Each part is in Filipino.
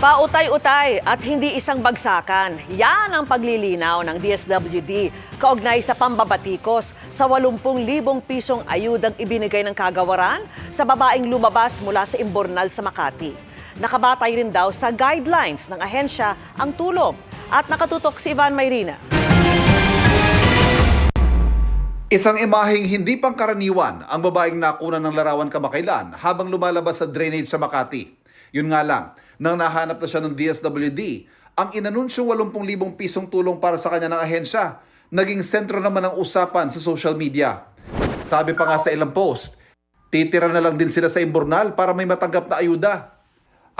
Pautay-utay at hindi isang bagsakan. Yan ang paglilinaw ng DSWD kaugnay sa pambabatikos sa 80,000 pisong ayudang ibinigay ng kagawaran sa babaeng lumabas mula sa Imbornal sa Makati. Nakabatay rin daw sa guidelines ng ahensya ang tulong at nakatutok si Ivan Mayrina. Isang imaheng hindi pangkaraniwan ang babaeng nakuna ng larawan kamakailan habang lumalabas sa drainage sa Makati. Yun nga lang, nang nahanap na siya ng DSWD, ang inanunsyong 80,000 pisong tulong para sa kanya ng ahensya, naging sentro naman ng usapan sa social media. Sabi pa nga sa ilang post, titira na lang din sila sa Imbornal para may matanggap na ayuda.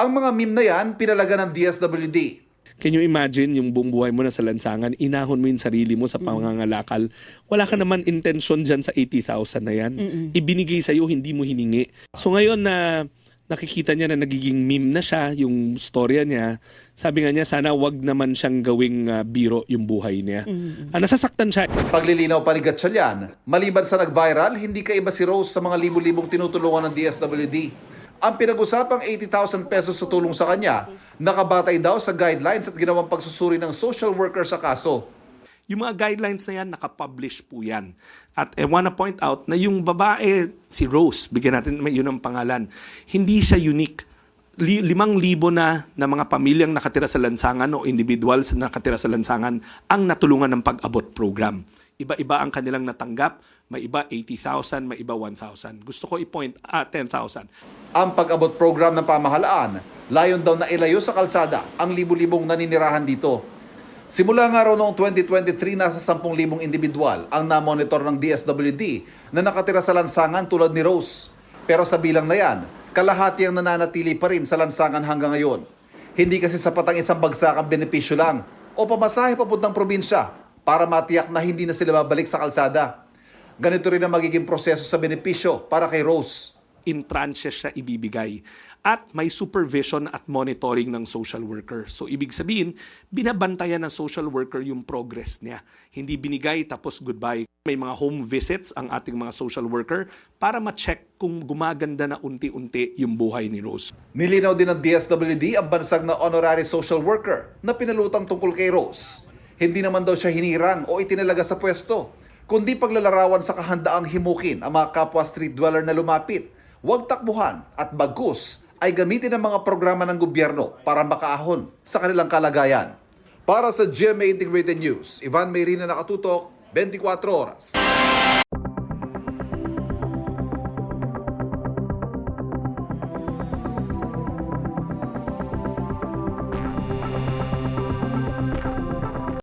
Ang mga meme na yan, pinalaga ng DSWD. Can you imagine yung buong buhay mo na sa lansangan, inahon mo yung sarili mo sa pangangalakal. Wala ka naman intention dyan sa 80,000 na yan. Ibinigay sa'yo, hindi mo hiningi. So ngayon na nakikita niya na nagiging meme na siya, yung storya niya, sabi nga niya, sana wag naman siyang gawing ah, biro yung buhay niya. Ah, nasasaktan siya. Paglilinaw pa ni Gatchalian, maliban sa nag-viral, hindi kaiba si Rose sa mga libu-libong tinutulungan ng DSWD. Ang pinag-usapang 80,000 pesos sa tulong sa kanya, nakabatay daw sa guidelines at ginawang pagsusuri ng social worker sa kaso. Yung mga guidelines na yan, nakapublish po yan. At I wanna point out na yung babae, si Rose, bigyan natin yun ang pangalan, hindi siya unique. Li- limang libo na na mga pamilyang nakatira sa lansangan o individuals na nakatira sa lansangan ang natulungan ng pag-abot program. Iba-iba ang kanilang natanggap. May iba 80,000, may iba 1,000. Gusto ko i-point, ah, 10,000. Ang pag-abot program ng pamahalaan, layon daw na ilayo sa kalsada ang libu-libong naninirahan dito. Simula nga raw noong 2023, nasa 10,000 individual ang namonitor ng DSWD na nakatira sa lansangan tulad ni Rose. Pero sa bilang na yan, kalahati ang nananatili pa rin sa lansangan hanggang ngayon. Hindi kasi sapat ang isang bagsakang benepisyo lang o pamasahe papuntang probinsya para matiyak na hindi na sila babalik sa kalsada. Ganito rin ang magiging proseso sa benepisyo para kay Rose. In tranches siya ibibigay. At may supervision at monitoring ng social worker. So ibig sabihin, binabantayan ng social worker yung progress niya. Hindi binigay tapos goodbye. May mga home visits ang ating mga social worker para ma-check kung gumaganda na unti-unti yung buhay ni Rose. Nilinaw din ng DSWD ang bansag na honorary social worker na pinalutang tungkol kay Rose. Hindi naman daw siya hinirang o itinalaga sa pwesto, kundi paglalarawan sa kahandaang himukin ang mga kapwa street dweller na lumapit. Huwag takbuhan at bagus ay gamitin ang mga programa ng gobyerno para makaahon sa kanilang kalagayan. Para sa GMA Integrated News, Ivan Mayrina nakatutok, 24 oras.